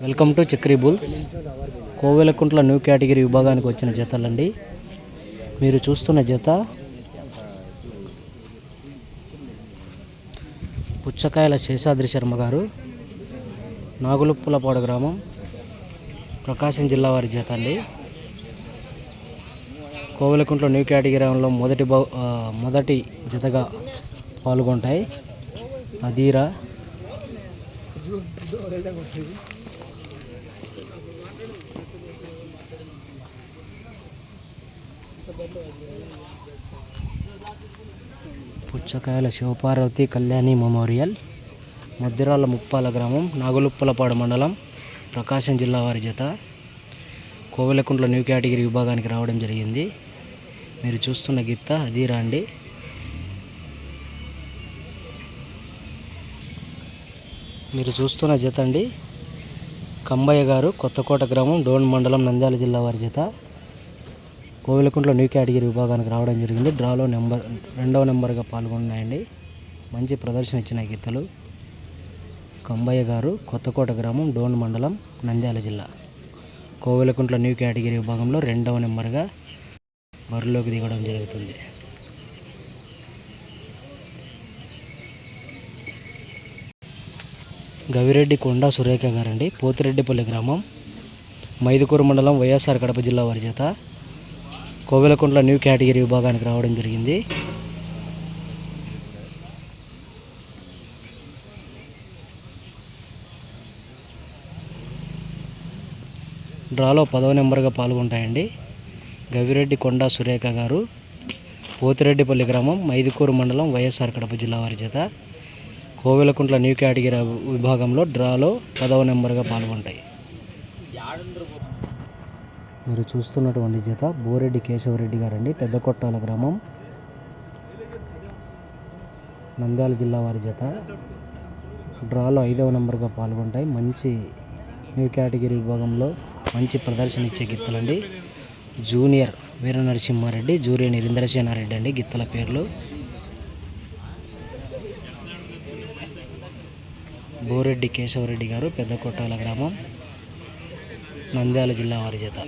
Welcome to Chakri bulls. Kovelakuntla new category విభాగానికి వచ్చిన జతలండి. మీరు చూస్తున్న జత పుచ్చకాయల శేషాద్రి శర్మ గారు నాగులుప్పులపాడు గ్రామం ప్రకాశం జిల్లా వారి జత అండి. కోవెలకుంట్ల న్యూ కేటగిరీలో మొదటి మొదటి జతగా పాల్గొంటాయి. అదీరా పుచ్చకాయల శివపార్వతి కళ్యాణి మెమోరియల్ మధ్యరాల ముప్పాల గ్రామం నాగులుప్పలపాడు మండలం ప్రకాశం జిల్లా వారి జత. కోవెలకుంట్ల న్యూ కేటగిరీ విభాగానికి రావడం జరిగింది. మీరు చూస్తున్న గిత్త అది రాండి. మీరు చూస్తున్న జత అండి. కంబయ్య గారు కొత్తకోట గ్రామం డోన్ మండలం నంద్యాల జిల్లా వారి జత. కోవిలకుంట్లో న్యూ కేటగిరీ విభాగానికి రావడం జరిగింది. డ్రాలో నెంబర్ రెండవ నెంబర్గా పాల్గొన్నాయండి. మంచి ప్రదర్శన ఇచ్చిన గీతలు. కంబయ్య గారు కొత్తకోట గ్రామం డోన్ మండలం నంద్యాల జిల్లా. కోవిలకుంట్ల న్యూ కేటగిరీ విభాగంలో రెండవ నెంబర్గా బరిలోకి దిగడం జరుగుతుంది. గవిరెడ్డి కొండ సురేఖ గారండి. పోతిరెడ్డిపల్లి గ్రామం మైదుకూరు మండలం వైఎస్ఆర్ కడప జిల్లా వారి చేత కోవెలకుంట్ల న్యూ కేటగిరీ విభాగానికి రావడం జరిగింది. డ్రాలో పదవ నెంబర్గా పాల్గొంటాయండి. గవిరెడ్డి కొండ సురేఖ గారు పోతిరెడ్డిపల్లి గ్రామం మైదుకూరు మండలం వైఎస్ఆర్ కడప జిల్లా వారి చేత. కోవెలకుంట్ల న్యూ కేటగిరీ విభాగంలో డ్రాలో పదవ నెంబర్గా పాల్గొంటాయి. మీరు చూస్తున్నటువంటి జత బోరెడ్డి కేశవరెడ్డి గారండి. పెద్ద కొట్టాల గ్రామం. నంద్యాల జిల్లా వారి జత. డ్రాలో ఐదవ నెంబర్గా పాల్గొంటాయి. మంచి న్యూ కేటగిరీ విభాగంలో మంచి ప్రదర్శన ఇచ్చే గిత్తలండి. జూనియర్ వీర నరసింహారెడ్డి జూనియర్ నిరేంద్రసేనారెడ్డి అండి గిత్తల పేర్లు. బోరెడ్డి కేశవరెడ్డి గారు పెద్ద కొట్టాల గ్రామం. నంద్యాల జిల్లా వారి చేత.